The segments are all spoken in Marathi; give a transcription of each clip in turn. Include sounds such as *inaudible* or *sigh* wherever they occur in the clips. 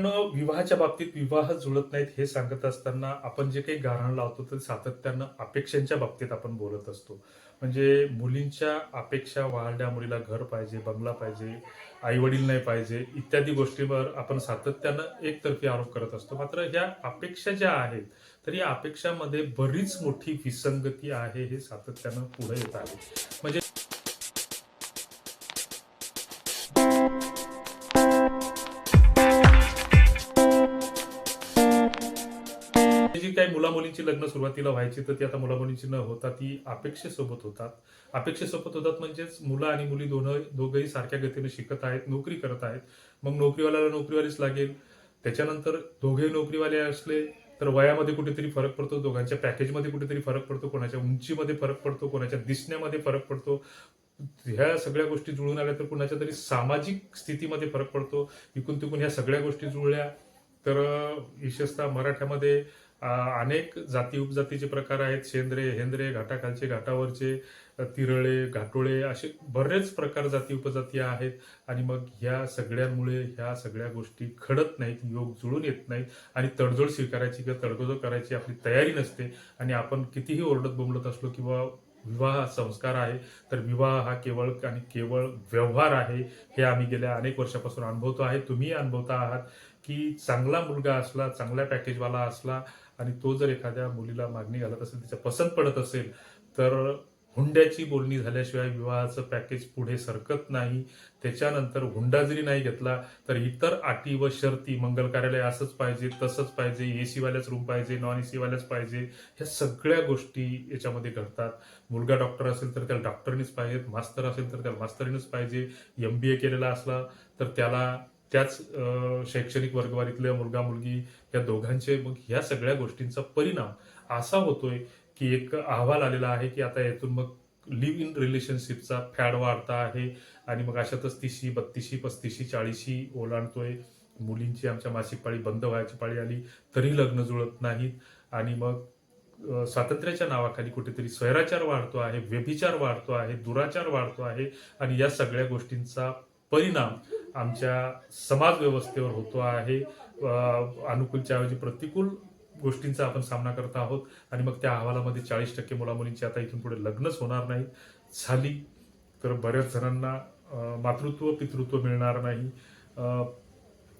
आपण विवाहाच्या बाबतीत विवाह जुळत नाहीत हे सांगत असताना आपण जे काही गारण लावतो ते सातत्यानं अपेक्षांच्या बाबतीत आपण बोलत असतो. म्हणजे मुलींच्या अपेक्षा वाढल्या मुलीला घर पाहिजे बंगला पाहिजे आई वडील नाही पाहिजे इत्यादी गोष्टीवर आपण सातत्यानं एकतर्फी आरोप करत असतो. मात्र ह्या अपेक्षा ज्या आहेत तर या अपेक्षामध्ये बरीच मोठी विसंगती आहे हे सातत्यानं पुढे येत आहे. म्हणजे जी काही मुलामुलींची लग्न सुरुवातीला व्हायची तर ती आता मुलामुलींची न होता ती अपेक्षेसोबत होतात. अपेक्षेसोबत होतात म्हणजेच मुलं आणि मुली दोन दोघंही सारख्या गतीने शिकत आहेत नोकरी करत आहेत. मग नोकरीवाल्याला नोकरीवालीच लागेल. त्याच्यानंतर दोघेही नोकरीवाले असले तर वयामध्ये कुठेतरी फरक पडतो दोघांच्या पॅकेजमध्ये कुठेतरी फरक पडतो कोणाच्या उंचीमध्ये फरक पडतो कोणाच्या दिसण्यामध्ये फरक पडतो. ह्या सगळ्या गोष्टी जुळून आल्या तर कुणाच्या तरी सामाजिक स्थितीमध्ये फरक पडतो. इकून तिकून ह्या सगळ्या गोष्टी जुळल्या. तर विशेषतः मराठ्यामध्ये अनेक जाती उपजातीचे प्रकार आहेत. शेंद्रे हेंद्रे घाटाखालचे घाटावरचे तिरळे घाटोळे असे बरेच प्रकार जाती उपजाती आहेत. आणि मग ह्या सगळ्यांमुळे ह्या सगळ्या गोष्टी घडत नाहीत योग जुळून येत नाहीत. आणि तडजोड स्वीकारायची किंवा तडजोड करायची आपली तयारी नसते. आणि आपण कितीही ओरडत बोंबलत असलो किंवा विवाह हा संस्कार आहे. तर विवाह हा केवळ आणि केवळ व्यवहार आहे हे आम्ही गेल्या अनेक वर्षापासून अनुभवतो आहे. तुम्ही अनुभवता आहात की चांगला मुलगा असला चांगल्या पॅकेजवाला असला आणि तो जर एखाद्या मुलीला मागणी घालत असेल तिच्या पसंत पडत असेल तर हुंड्याची बोलणी झाल्याशिवाय विवाहाचं पॅकेज पुढे सरकत नाही. त्याच्यानंतर हुंडा जरी नाही घेतला तर इतर अटी व शर्ती मंगल कार्यालय असंच पाहिजे तसंच पाहिजे ए सीवाल्याच रूम पाहिजे नॉन ए सीवाल्याच पाहिजे ह्या सगळ्या गोष्टी याच्यामध्ये घडतात. मुलगा डॉक्टर असेल तर त्याला डॉक्टरनीच पाहिजेत मास्तर असेल तर त्याला मास्तरीनच पाहिजे एम बी ए केलेला असला तर त्याला त्याच शैक्षणिक वर्गवारीतल्या मुलगा मुलगी या दोघांचे मग ह्या सगळ्या गोष्टींचा परिणाम असा होतोय की एक अहवाल आलेला आहे की आता यातून मग लिव्ह इन रिलेशनशिपचा फॅड वाढता आहे आणि मग अशातच तीसशी बत्तीसशी पस्तीसशी चाळीसशी ओलांडतोय. मुलींची आमच्या मासिक पाळी बंद व्हायची पाळी आली तरी लग्न जुळत नाहीत. आणि मग स्वातंत्र्याच्या नावाखाली कुठेतरी स्वैराचार वाढतो आहे व्यभिचार वाढतो आहे दुराचार वाढतो आहे आणि या सगळ्या गोष्टींचा परिणाम आमच्या समाज व्यवस्थेवर होतो आहे. अनुकूलच्या ऐवजी प्रतिकूल गोष्टींचा आपण सामना करत आहोत. आणि मग त्या अहवालामध्ये चाळीस टक्के मुलामुलींची आता इथून पुढे लग्नच होणार नाही. झाली. तर बऱ्याच जणांना मातृत्व पितृत्व मिळणार नाही.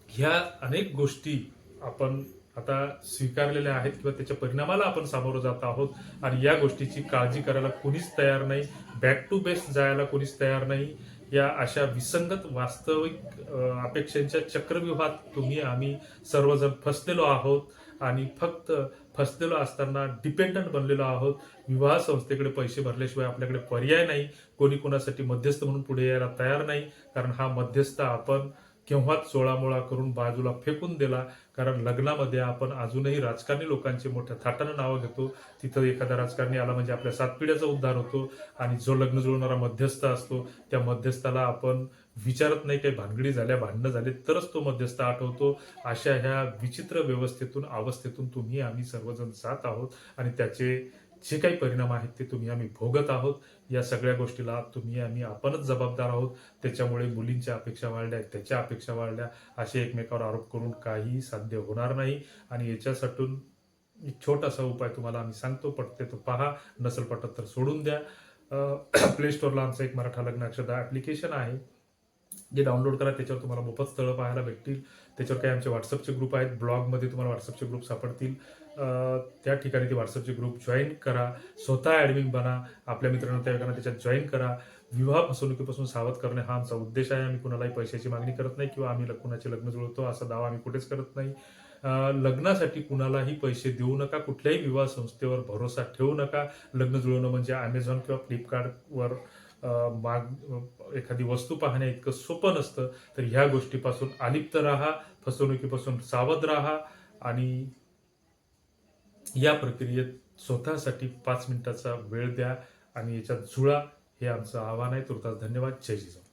ह्या अनेक गोष्टी आपण आता स्वीकारलेल्या आहेत किंवा त्याच्या परिणामाला आपण सामोरं जात आहोत. आणि या गोष्टीची काळजी करायला कोणीच तयार नाही. बॅक टू बेस्ट जायला कोणीच तयार नाही. या अशा विसंगत वास्तविक अपेक्षांच्या चक्रव्यूहात तुम्ही आम्ही सर्वजण फसलेलो आहोत. आणि फक्त फसलेलो असताना डिपेंडंट बनलेलो आहोत. विवाह संस्थेकडे पैसे भरल्याशिवाय आपल्याकडे पर्याय नाही. कोणी कोणासाठी मध्यस्थ म्हणून पुढे यायला तयार नाही. कारण हा मध्यस्थ आपण केव्हाच चोळामोळा करून बाजूला फेकून दिला कारण लग्नामध्ये आपण अजूनही राजकारणी लोकांचे मोठ्या थाटानं नावं घेतो. तिथं एखादा राजकारणी आला म्हणजे आपल्या सात पिढ्याचा उद्धार होतो आणि जो लग्न जुळवणारा मध्यस्थ असतो त्या मध्यस्थाला आपण विचारत नाही काही भानगडी झाल्या भांडणं झाले तरच तो मध्यस्थ आठवतो. अशा ह्या विचित्र व्यवस्थेतून अवस्थेतून तुम्ही आम्ही सर्वजण जात आहोत आणि त्याचे जे काही परिणाम आहेत ते तुम्ही आम्ही भोगत आहोत. या सगळ्या गोष्टीला तुम्ही आम्ही आपणच जबाबदार आहोत. त्याच्यामुळे मुलींच्या अपेक्षा वाढल्या त्याच्या अपेक्षा वाढल्या. असे एकमेकावर आरोप करून काहीही साध्य होणार नाही. आणि याच्यासाठी एक छोटासा उपाय तुम्हाला आम्ही सांगतो पटते तो पहा. नसल पटत तर सोडून द्या. प्ले स्टोअरला *clears throat* आमचं एक मराठा लग्न अक्षदा ॲप्लिकेशन आहे. जे डाउनलोड करा त्याच्यावर तुम्हाला मोफत स्थळं पाहायला भेटतील. त्याच्यावर काही आमचे व्हॉट्सअपचे ग्रुप आहेत. ब्लॉगमध्ये तुम्हाला व्हॉट्सअपचे ग्रुप सापडतील. त्या ठिकाणी ते व्हॉट्सअपचे ग्रुप जॉईन करा. स्वतः ॲडमिन बना. आपल्या मित्रांना त्या त्याच्यात जॉईन करा. विवाह फसवणुकीपासून सावध करणे हा आमचा उद्देश आहे. आम्ही कुणालाही पैशाची मागणी करत नाही किंवा आम्ही कुणाचे लग्न जुळवतो असा दावा आम्ही कुठेच करत नाही. लग्नासाठी कुणालाही पैसे देऊ नका. कुठल्याही विवाह संस्थेवर भरोसा ठेवू नका. लग्न जुळवणं म्हणजे ॲमेझॉन किंवा फ्लिपकार्टवर माग एखादी वस्तू पाहण्या इतकं सोपं नसतं. तर ह्या गोष्टीपासून अलिप्त राहा. फसवणुकीपासून सावध राहा. आणि या प्रक्रियेत स्वतःसाठी पाच मिनिटाचा वेळ द्या आणि याच्यात जुळा हे आमचं आव्हान आहे. तुर्तास धन्यवाद. जय जिजाऊ.